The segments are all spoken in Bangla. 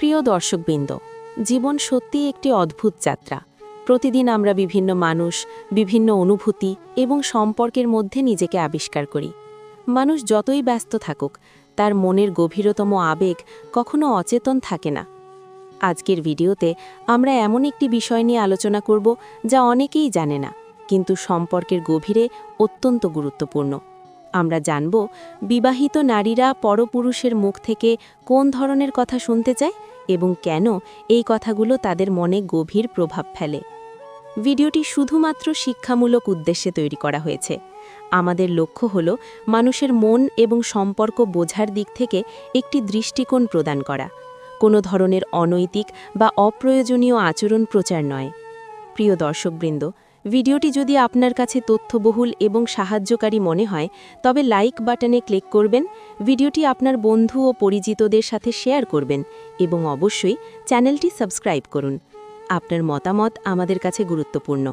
প্রিয় দর্শকবৃন্দ, জীবন সত্যিই একটি অদ্ভুত যাত্রা। প্রতিদিন আমরা বিভিন্ন মানুষ, বিভিন্ন অনুভূতি এবং সম্পর্কের মধ্যে নিজেকে আবিষ্কার করি। মানুষ যতই ব্যস্ত থাকুক, তার মনের গভীরতম আবেগ কখনো অচেতন থাকে না। আজকের ভিডিওতে আমরা এমন একটি বিষয় নিয়ে আলোচনা করব যা অনেকেই জানে না, কিন্তু সম্পর্কের গভীরে অত্যন্ত গুরুত্বপূর্ণ। আমরা জানব, বিবাহিত নারীরা পরপুরুষের মুখ থেকে কোন ধরনের কথা শুনতে চায় এবং কেন এই কথাগুলো তাদের মনে গভীর প্রভাব ফেলে। ভিডিওটি শুধুমাত্র শিক্ষামূলক উদ্দেশ্যে তৈরি করা হয়েছে। আমাদের লক্ষ্য হল মানুষের মন এবং সম্পর্ক বোঝার দিক থেকে একটি দৃষ্টিকোণ প্রদান করা। কোনো ধরনের অনৈতিক বা অপ্রয়োজনীয় আচরণ প্রচার নয়। প্রিয় দর্শকবৃন্দ ভিডিওটি যদি আপনার কাছে তথ্যবহুল এবং সাহায্যকারী মনে হয়, তবে লাইক বাটনে ক্লিক করবেন, ভিডিওটি আপনার বন্ধু ও পরিচিতদের সাথে শেয়ার করবেন এবং অবশ্যই চ্যানেলটি সাবস্ক্রাইব করুন। আপনার মতামত আমাদের কাছে গুরুত্বপূর্ণ।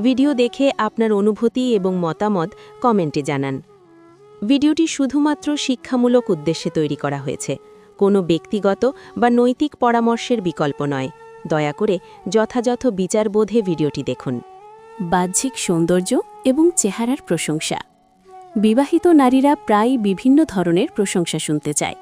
ভিডিও দেখে আপনার অনুভূতি এবং মতামত কমেন্টে জানান। ভিডিওটি শুধুমাত্র শিক্ষামূলক উদ্দেশ্যে তৈরি করা হয়েছে। কোনো ব্যক্তিগত বা নৈতিক পরামর্শের বিকল্প নয়। দয়া করে যথাযথ বিচারবোধে ভিডিওটি দেখুন। বাহ্যিক সৌন্দর্য এবং চেহারার প্রশংসা। বিবাহিত নারীরা প্রায় বিভিন্ন ধরনের প্রশংসা শুনতে চায়।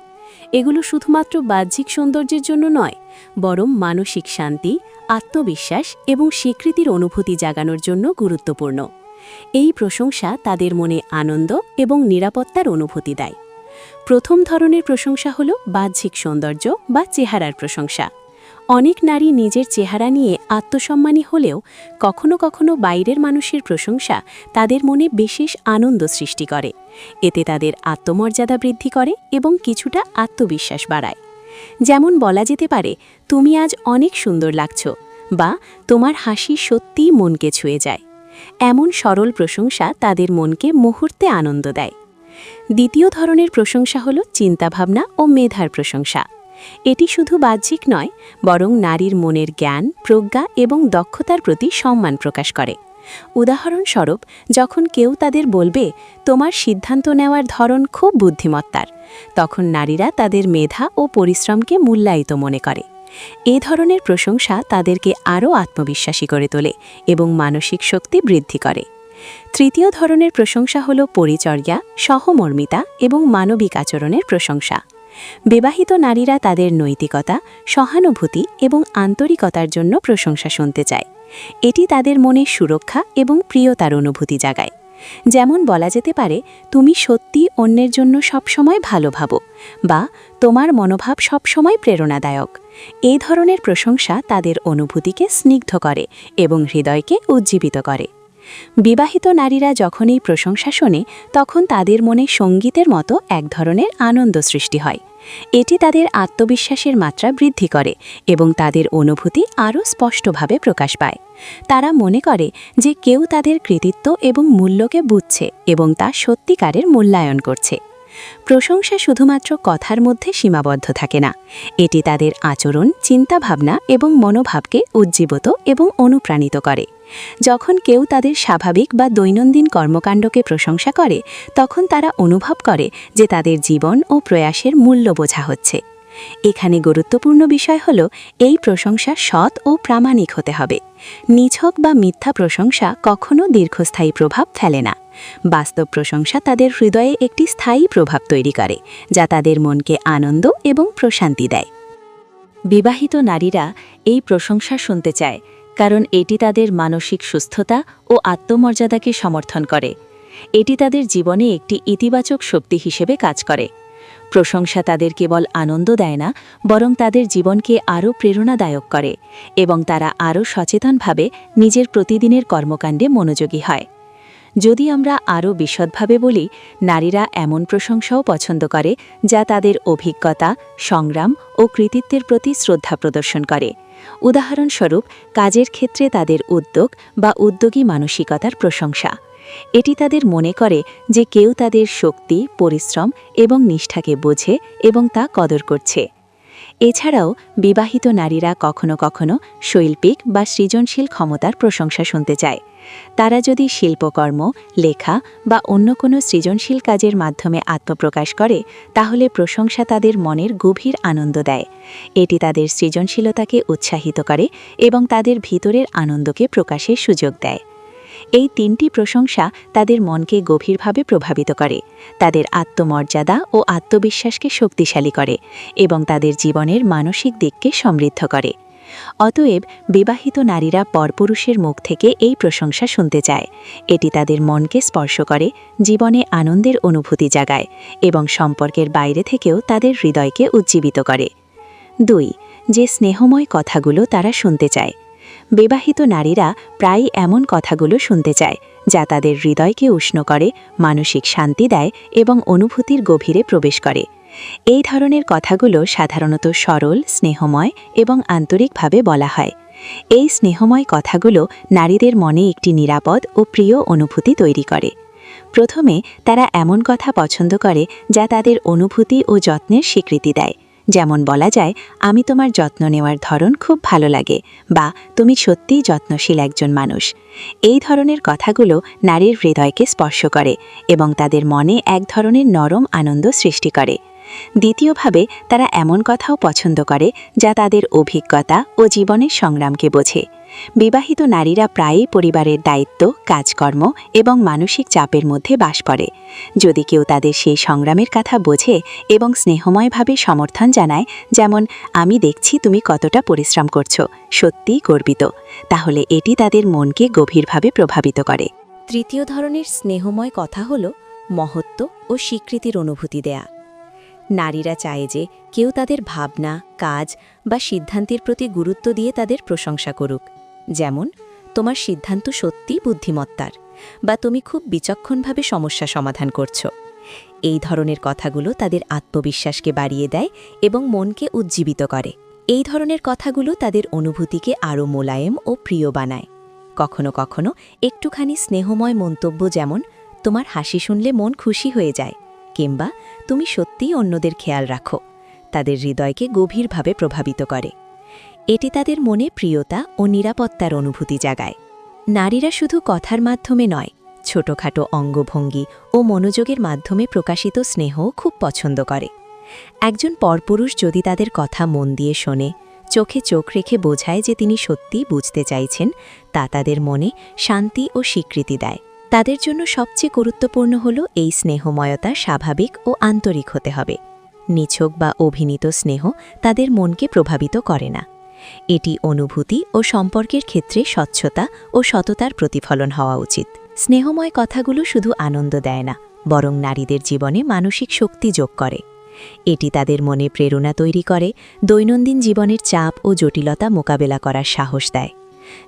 এগুলো শুধুমাত্র বাহ্যিক সৌন্দর্যের জন্য নয়, বরং মানসিক শান্তি, আত্মবিশ্বাস এবং স্বীকৃতির অনুভূতি জাগানোর জন্য গুরুত্বপূর্ণ। এই প্রশংসা তাদের মনে আনন্দ এবং নিরাপত্তার অনুভূতি দেয়। প্রথম ধরনের প্রশংসা হল বাহ্যিক সৌন্দর্য বা চেহারার প্রশংসা। অনেক নারী নিজের চেহারা নিয়ে আত্মসম্মানী হলেও কখনো কখনো বাইরের মানুষের প্রশংসা তাদের মনে বিশেষ আনন্দ সৃষ্টি করে। এতে তাদের আত্মমর্যাদা বৃদ্ধি করে এবং কিছুটা আত্মবিশ্বাস বাড়ায়। যেমন বলা যেতে পারে, তুমি আজ অনেক সুন্দর লাগছ বা, তোমার হাসি সত্যিই মনকে ছুঁয়ে যায় এমন সরল প্রশংসা তাদের মনকে মুহূর্তে আনন্দ দেয়। দ্বিতীয় ধরনের প্রশংসা হল চিন্তাভাবনা ও মেধার প্রশংসা। এটি শুধু বাহ্যিক নয়, বরং নারীর মনের জ্ঞান, প্রজ্ঞা এবং দক্ষতার প্রতি সম্মান প্রকাশ করে। উদাহরণস্বরূপ, যখন কেউ তাদের বলবে, তোমার সিদ্ধান্ত নেওয়ার ধরন খুব বুদ্ধিমত্তার তখন নারীরা তাদের মেধা ও পরিশ্রমকে মূল্যায়িত মনে করে। এ ধরনের প্রশংসা তাদেরকে আরও আত্মবিশ্বাসী করে তোলে এবং মানসিক শক্তি বৃদ্ধি করে। তৃতীয় ধরনের প্রশংসা হল পরিচর্যা, সহমর্মিতা এবং মানবিক আচরণের প্রশংসা। বিবাহিত নারীরা তাদের নৈতিকতা, সহানুভূতি এবং আন্তরিকতার জন্য প্রশংসা শুনতে চায়। এটি তাদের মনে সুরক্ষা এবং প্রিয়তার অনুভূতি জাগায়। যেমন বলা যেতে পারে, তুমি সত্যি অন্যের জন্য সবসময় ভালো ভাবো বা, তোমার মনোভাব সবসময় প্রেরণাদায়ক এই ধরনের প্রশংসা তাদের অনুভূতিকে স্নিগ্ধ করে এবং হৃদয়কে উজ্জীবিত করে। বিবাহিত নারীরা যখন এই প্রশংসা শোনে, তখন তাদের মনে সঙ্গীতের মতো এক ধরনের আনন্দ সৃষ্টি হয়। এটি তাদের আত্মবিশ্বাসের মাত্রা বৃদ্ধি করে এবং তাদের অনুভূতি আরও স্পষ্টভাবে প্রকাশ পায়। তারা মনে করে যে কেউ তাদের কৃতিত্ব এবং মূল্যকে বুঝছে এবং তা সত্যিকারের মূল্যায়ন করছে। প্রশংসা শুধুমাত্র কথার মধ্যে সীমাবদ্ধ থাকে না। এটি তাদের আচরণ, চিন্তাভাবনা এবং মনোভাবকে উজ্জীবিত এবং অনুপ্রাণিত করে। যখন কেউ তাদের স্বাভাবিক বা দৈনন্দিন কর্মকাণ্ডকে প্রশংসা করে, তখন তারা অনুভব করে যে তাদের জীবন ও প্রয়াসের মূল্য বোঝা হচ্ছে। এখানে গুরুত্বপূর্ণ বিষয় হল, এই প্রশংসা সৎ ও প্রামাণিক হতে হবে। নিছক বা মিথ্যা প্রশংসা কখনও দীর্ঘস্থায়ী প্রভাব ফেলে না। বাস্তব প্রশংসা তাদের হৃদয়ে একটি স্থায়ী প্রভাব তৈরি করে, যা তাদের মনকে আনন্দ এবং প্রশান্তি দেয়। বিবাহিত নারীরা এই প্রশংসা শুনতে চায়, কারণ এটি তাদের মানসিক সুস্থতা ও আত্মমর্যাদাকে সমর্থন করে। এটি তাদের জীবনে একটি ইতিবাচক শক্তি হিসেবে কাজ করে। প্রশংসা তাদের কেবল আনন্দ দেয় না, বরং তাদের জীবনকে আরও প্রেরণাদায়ক করে এবং তারা আরও সচেতনভাবে নিজের প্রতিদিনের কর্মকাণ্ডে মনোযোগী হয়। যদি আমরা আরও বিশদভাবে বলি, নারীরা এমন প্রশংসাও পছন্দ করে যা তাদের অভিজ্ঞতা, সংগ্রাম ও কৃতিত্বের প্রতি শ্রদ্ধা প্রদর্শন করে। উদাহরণস্বরূপ, কাজের ক্ষেত্রে তাদের উদ্যোগ বা উদ্যোগী মানসিকতার প্রশংসা। এটি তাদের মনে করে যে কেউ তাদের শক্তি, পরিশ্রম এবং নিষ্ঠাকে বোঝে এবং তা কদর করছে। এছাড়াও বিবাহিত নারীরা কখনো কখনো শৈল্পিক বা সৃজনশীল ক্ষমতার প্রশংসা শুনতে চায়। তারা যদি শিল্পকর্ম, লেখা বা অন্য কোনো সৃজনশীল কাজের মাধ্যমে আত্মপ্রকাশ করে, তাহলে প্রশংসা তাদের মনের গভীর আনন্দ দেয়। এটি তাদের সৃজনশীলতাকে উৎসাহিত করে এবং তাদের ভিতরের আনন্দকে প্রকাশের সুযোগ দেয়। এই তিনটি প্রশংসা তাদের মনকে গভীরভাবে প্রভাবিত করে, তাদের আত্মমর্যাদা ও আত্মবিশ্বাসকে শক্তিশালী করে এবং তাদের জীবনের মানসিক দিককে সমৃদ্ধ করে। অতএব বিবাহিত নারীরা পরপুরুষের মুখ থেকে এই প্রশংসা শুনতে চায়। এটি তাদের মনকে স্পর্শ করে, জীবনে আনন্দের অনুভূতি জাগায় এবং সম্পর্কের বাইরে থেকেও তাদের হৃদয়কে উজ্জীবিত করে। দুই, যে স্নেহময় কথাগুলো তারা শুনতে চায়। বিবাহিত নারীরা প্রায় এমন কথাগুলো শুনতে চায়, যা তাদের হৃদয়কে উষ্ণ করে, মানসিক শান্তি দেয় এবং অনুভূতির গভীরে প্রবেশ করে। এই ধরনের কথাগুলো সাধারণত সরল, স্নেহময় এবং আন্তরিকভাবে বলা হয়। এই স্নেহময় কথাগুলো নারীদের মনে একটি নিরাপদ ও প্রিয় অনুভূতি তৈরি করে। প্রথমে তারা এমন কথা পছন্দ করে, যা তাদের অনুভূতি ও যত্নের স্বীকৃতি দেয়। যেমন বলা যায়, আমি তোমার যত্ন নেওয়ার ধরন খুব ভালো লাগে, বা তুমি সত্যিই যত্নশীল একজন মানুষ। এই ধরনের কথাগুলো নারীর হৃদয়কে স্পর্শ করে এবং তাদের মনে এক ধরনের নরম আনন্দ সৃষ্টি করে। দ্বিতীয়ভাবে, তারা এমন কথাও পছন্দ করে যা তাদের অভিজ্ঞতা ও জীবনের সংগ্রামকে বোঝে। বিবাহিত নারীরা প্রায়ই পরিবারের দায়িত্ব, কাজকর্ম এবং মানসিক চাপের মধ্যে বাস করে যদি কেউ তাদের সেই সংগ্রামের কথা বোঝে এবং স্নেহময়ভাবে সমর্থন জানায়, যেমন, আমি দেখছি তুমি কতটা পরিশ্রম করছ, সত্যিই গর্বিত তাহলে এটি তাদের মনকে গভীরভাবে প্রভাবিত করে। তৃতীয় ধরনের স্নেহময় কথা হল মহত্ব ও স্বীকৃতির অনুভূতি দেয়া। নারীরা চায় যে কেউ তাদের ভাবনা, কাজ বা সিদ্ধান্তের প্রতি গুরুত্ব দিয়ে তাদের প্রশংসা করুক। যেমন, তোমার সিদ্ধান্ত সত্যিই বুদ্ধিমত্তার বা তুমি খুব বিচক্ষণভাবে সমস্যা সমাধান করছ। এই ধরনের কথাগুলো তাদের আত্মবিশ্বাসকে বাড়িয়ে দেয় এবং মনকে উজ্জীবিত করে। এই ধরনের কথাগুলো তাদের অনুভূতিকে আরও মোলায়েম ও প্রিয় বানায়। কখনো কখনো একটুখানি স্নেহময় মন্তব্য যেমন, তোমার হাসি শুনলে মন খুশি হয়ে যায় কিংবা, তুমি সত্যিই অন্যদের খেয়াল রাখো। তাদের হৃদয়কে গভীরভাবে প্রভাবিত করে। এটি তাদের মনে প্রিয়তা ও নিরাপত্তার অনুভূতি জাগায়। নারীরা শুধু কথার মাধ্যমে নয়, ছোটখাটো অঙ্গভঙ্গি ও মনোযোগের মাধ্যমে প্রকাশিত স্নেহও খুব পছন্দ করে। একজন পরপুরুষ যদি তাদের কথা মন দিয়ে শোনে, চোখে চোখ রেখে বোঝায় যে তিনি সত্যিই বুঝতে চাইছেন, তা তাদের মনে শান্তি ও স্বীকৃতি দেয়। তাদের জন্য সবচেয়ে গুরুত্বপূর্ণ হল এই স্নেহময়তা স্বাভাবিক ও আন্তরিক হতে হবে। নিছক বা অভিনীত স্নেহ তাদের মনকে প্রভাবিত করে না। এটি অনুভূতি ও সম্পর্কের ক্ষেত্রে স্বচ্ছতা ও সততার প্রতিফলন হওয়া উচিত। স্নেহময় কথাগুলো শুধু আনন্দ দেয় না, বরং নারীদের জীবনে মানসিক শক্তি যোগ করে। এটি তাদের মনে প্রেরণা তৈরি করে, দৈনন্দিন জীবনের চাপ ও জটিলতা মোকাবেলা করার সাহস দেয়।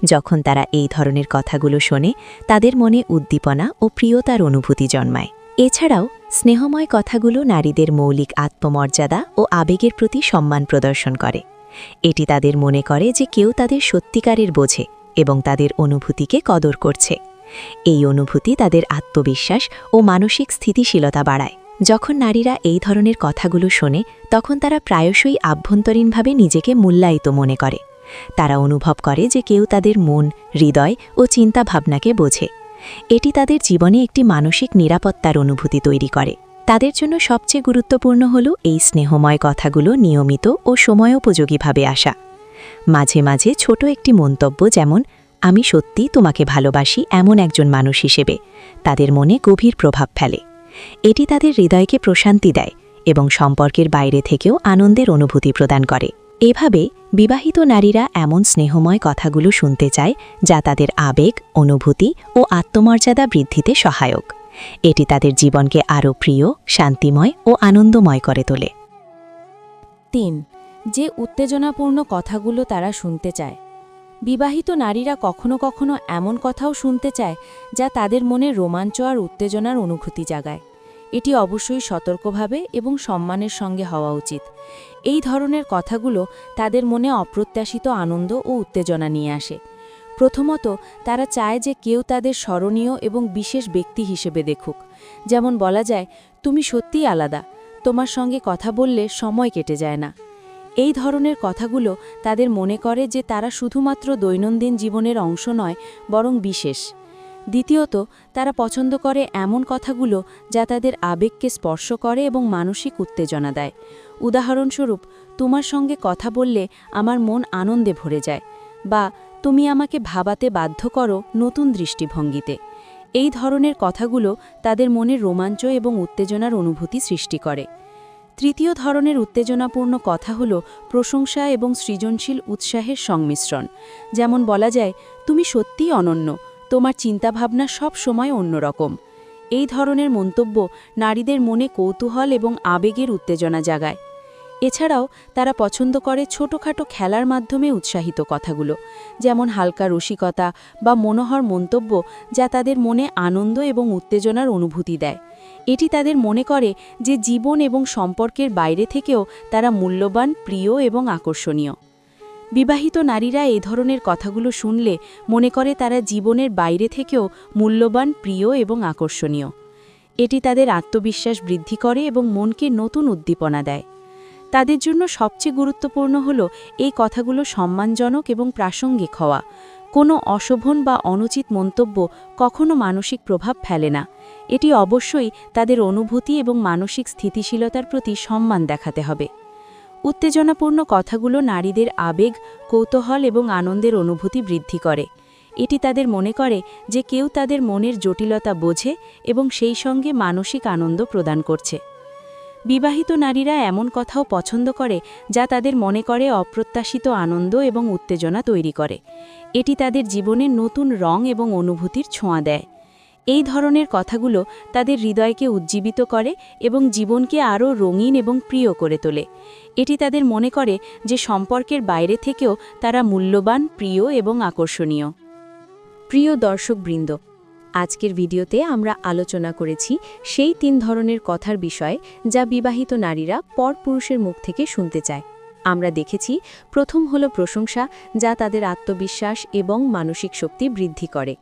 যখন তারা এই ধরনের কথাগুলো শোনে, তাদের মনে উদ্দীপনা ও প্রিয়তার অনুভূতি জন্মায়। এছাড়াও, স্নেহময় কথাগুলো নারীদের মৌলিক আত্মমর্যাদা ও আবেগের প্রতি সম্মান প্রদর্শন করে। এটি তাদের মনে করে যে কেউ তাদের সত্যিকারের বোঝে এবং তাদের অনুভূতিকে কদর করছে। এই অনুভূতি তাদের আত্মবিশ্বাস ও মানসিক স্থিতিশীলতা বাড়ায়। যখন নারীরা এই ধরনের কথাগুলো শোনে, তখন তারা প্রায়শই আভ্যন্তরীণভাবে নিজেকে মূল্যায়িত মনে করে। তারা অনুভব করে যে কেউ তাদের মন, হৃদয় ও চিন্তাভাবনাকে বোঝে। এটি তাদের জীবনে একটি মানসিক নিরাপত্তার অনুভূতি তৈরি করে। তাদের জন্য সবচেয়ে গুরুত্বপূর্ণ হল এই স্নেহময় কথাগুলো নিয়মিত ও সময়োপযোগীভাবে আসা। মাঝে মাঝে ছোট একটি মন্তব্য যেমন, আমি সত্যি তোমাকে ভালোবাসি এমন একজন মানুষ হিসেবে। তাদের মনে গভীর প্রভাব ফেলে। এটি তাদের হৃদয়কে প্রশান্তি দেয় এবং সম্পর্কের বাইরে থেকেও আনন্দের অনুভূতি প্রদান করে। এভাবে বিবাহিত নারীরা এমন স্নেহময় কথাগুলো শুনতে চায় যা তাদের আবেগ, অনুভূতি ও আত্মমর্যাদা বৃদ্ধিতে সহায়ক। এটি তাদের জীবনকে আরও প্রিয়, শান্তিময় ও আনন্দময় করে তোলে। তিন, যে উত্তেজনাপূর্ণ কথাগুলো তারা শুনতে চায়। বিবাহিত নারীরা কখনো কখনো এমন কথাও শুনতে চায়, যা তাদের মনে রোমাঞ্চ আর উত্তেজনার অনুভূতি জাগায়। এটি অবশ্যই সতর্কভাবে এবং সম্মানের সঙ্গে হওয়া উচিত। এই ধরনের কথাগুলো তাদের মনে অপ্রত্যাশিত আনন্দ ও উত্তেজনা নিয়ে আসে। প্রথমত, তারা চায় যে কেউ তাদের স্মরণীয় এবং বিশেষ ব্যক্তি হিসেবে দেখুক। যেমন বলা যায়, তুমি সত্যিই আলাদা। তোমার সঙ্গে কথা বললে সময় কেটে যায় না। এই ধরনের কথাগুলো তাদের মনে করে যে তারা শুধুমাত্র দৈনন্দিন জীবনের অংশ নয়, বরং বিশেষ। দ্বিতীয়ত, তারা পছন্দ করে এমন কথাগুলো যা তাদের আবেগকে স্পর্শ করে এবং মানসিক উত্তেজনা দেয়। উদাহরণস্বরূপ, তোমার সঙ্গে কথা বললে আমার মন আনন্দে ভরে যায়। বা তুমি আমাকে ভাবাতে বাধ্য করো নতুন দৃষ্টিভঙ্গিতে। এই ধরনের কথাগুলো তাদের মনে রোমাঞ্চ এবং উত্তেজনার অনুভূতি সৃষ্টি করে। তৃতীয় ধরনের উত্তেজনাপূর্ণ কথা হল প্রশংসা এবং সৃজনশীল উৎসাহের সংমিশ্রণ। যেমন বলা যায়, তুমি সত্যিই অনন্য, তোমার চিন্তাভাবনা সব সময় অন্যরকম। এই ধরনের মন্তব্য নারীদের মনে কৌতূহল এবং আবেগের উত্তেজনা জাগায়। এছাড়াও তারা পছন্দ করে ছোটোখাটো খেলার মাধ্যমে উৎসাহিত কথাগুলো, যেমন হালকা রসিকতা বা মনোহর মন্তব্য যা তাদের মনে আনন্দ এবং উত্তেজনার অনুভূতি দেয়। এটি তাদের মনে করে যে জীবন এবং সম্পর্কের বাইরে থেকেও তারা মূল্যবান, প্রিয় এবং আকর্ষণীয়। বিবাহিত নারীরা এই ধরনের কথাগুলো শুনলে মনে করে তারা জীবনের বাইরে থেকেও মূল্যবান, প্রিয় এবং আকর্ষণীয়। এটি তাদের আত্মবিশ্বাস বৃদ্ধি করে এবং মনকে নতুন উদ্দীপনা দেয়। তাদের জন্য সবচেয়ে গুরুত্বপূর্ণ হল এই কথাগুলো সম্মানজনক এবং প্রাসঙ্গিক হওয়া। কোনো অশোভন বা অনুচিত মন্তব্য কখনো মানসিক প্রভাব ফেলে না। এটি অবশ্যই তাদের অনুভূতি এবং মানসিক স্থিতিশীলতার প্রতি সম্মান দেখাতে হবে। উত্তেজনাপূর্ণ কথাগুলো নারীদের আবেগ, কৌতূহল এবং আনন্দের অনুভূতি বৃদ্ধি করে। এটি তাদের মনে করে যে কেউ তাদের মনের জটিলতা বোঝে এবং সেই সঙ্গে মানসিক আনন্দ প্রদান করছে। বিবাহিত নারীরা এমন কথাও পছন্দ করে যা তাদের মনে করে অপ্রত্যাশিত আনন্দ এবং উত্তেজনা তৈরি করে। এটি তাদের জীবনে নতুন রং এবং অনুভূতির ছোঁয়া দেয়। এই ধরনের কথাগুলো তাদের হৃদয়কে উজ্জীবিত করে এবং জীবনকে আরও রঙিন এবং প্রিয় করে তোলে। এটি তাদের মনে করে যে সম্পর্কের বাইরে থেকেও তারা মূল্যবান, প্রিয় এবং আকর্ষণীয়। প্রিয় দর্শকবৃন্দ আজকের ভিডিওতে আমরা আলোচনা করেছি সেই তিন ধরনের কথার বিষয়ে যা বিবাহিত নারীরা পরপুরুষের মুখ থেকে শুনতে চায়। আমরা দেখেছি, প্রথম হলো প্রশংসা, যা তাদের আত্মবিশ্বাস এবং মানসিক শক্তি বৃদ্ধি করে।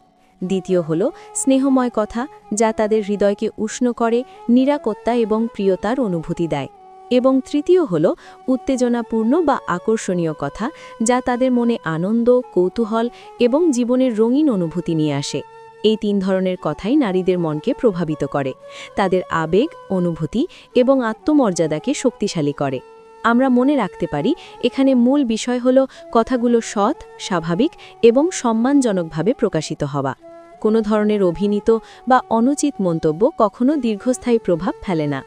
দ্বিতীয় হল স্নেহময় কথা, যা তাদের হৃদয়কে উষ্ণ করে, নিরাপত্তা এবং প্রিয়তার অনুভূতি দেয়। এবং তৃতীয় হল উত্তেজনাপূর্ণ বা আকর্ষণীয় কথা, যা তাদের মনে আনন্দ, কৌতূহল এবং জীবনের রঙিন অনুভূতি নিয়ে আসে। এই তিন ধরনের কথাই নারীদের মনকে প্রভাবিত করে। তাদের আবেগ, অনুভূতি এবং আত্মমর্যাদাকে শক্তিশালী করে। আমরা মনে রাখতে পারি, এখানে মূল বিষয় হল কথাগুলো সৎ, স্বাভাবিক এবং সম্মানজনকভাবে প্রকাশিত হওয়া। কোনো ধরনের অভিনীত বা অনুচিত মন্তব্য কখনো দীর্ঘস্থায়ী প্রভাব ফেলে না।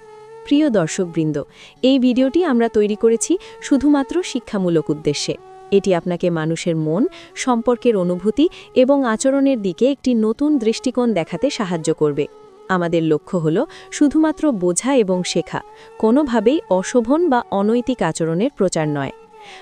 প্রিয় দর্শকবৃন্দ, এই ভিডিওটি আমরা তৈরি করেছি শুধুমাত্র শিক্ষামূলক উদ্দেশ্যে। এটি আপনাকে মানুষের মন, সম্পর্কের অনুভূতি এবং আচরণের দিকে একটি নতুন দৃষ্টিকোণ দেখাতে সাহায্য করবে। আমাদের লক্ষ্য হল শুধুমাত্র বোঝা এবং শেখা, কোনোভাবেই অশোভন বা অনৈতিক আচরণের প্রচার নয়।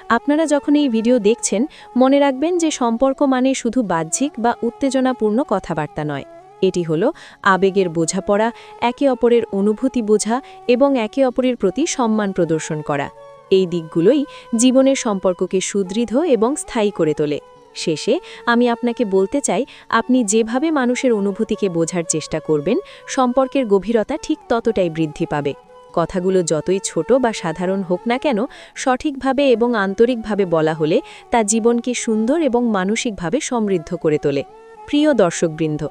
আপনারা যখন এই ভিডিও দেখছেন, মনে রাখবেন যে সম্পর্ক মানে শুধু বাহ্যিক বা উত্তেজনাপূর্ণ কথাবার্তা নয়। এটি হল আবেগের বোঝাপড়া, একে অপরের অনুভূতি বোঝা এবং একে অপরের প্রতি সম্মান প্রদর্শন করা। এই দিকগুলোই জীবনের সম্পর্ককে সুদৃঢ় এবং স্থায়ী করে তোলে। শেষে আমি আপনাকে বলতে চাই, আপনি যেভাবে মানুষের অনুভূতিকে বোঝার চেষ্টা করবেন, সম্পর্কের গভীরতা ঠিক ততটাই বৃদ্ধি পাবে। কথাগুলো যতই ছোট বা সাধারণ হোক না কেন, সঠিকভাবে এবং আন্তরিকভাবে বলা হলে তা জীবনকে সুন্দর এবং মানসিকভাবে সমৃদ্ধ করে তোলে। প্রিয় দর্শকবৃন্দ,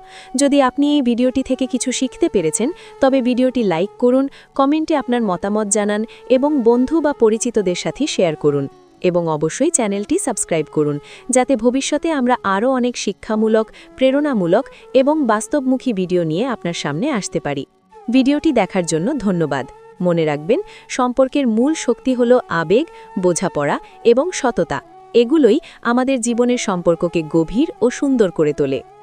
যদি আপনি এই ভিডিওটি থেকে কিছু শিখতে পেরেছেন, তবে ভিডিওটি লাইক করুন, কমেন্টে আপনার মতামত জানান এবং বন্ধু বা পরিচিতদের সাথে শেয়ার করুন এবং অবশ্যই চ্যানেলটি সাবস্ক্রাইব করুন, যাতে ভবিষ্যতে আমরা আরও অনেক শিক্ষামূলক, প্রেরণামূলক এবং বাস্তবমুখী ভিডিও নিয়ে আপনার সামনে আসতে পারি। ভিডিওটি দেখার জন্য ধন্যবাদ। মনে রাখবেন, সম্পর্কের মূল শক্তি হল আবেগ, বোঝাপড়া এবং সততা। এগুলোই আমাদের জীবনের সম্পর্ককে গভীর ও সুন্দর করে তোলে।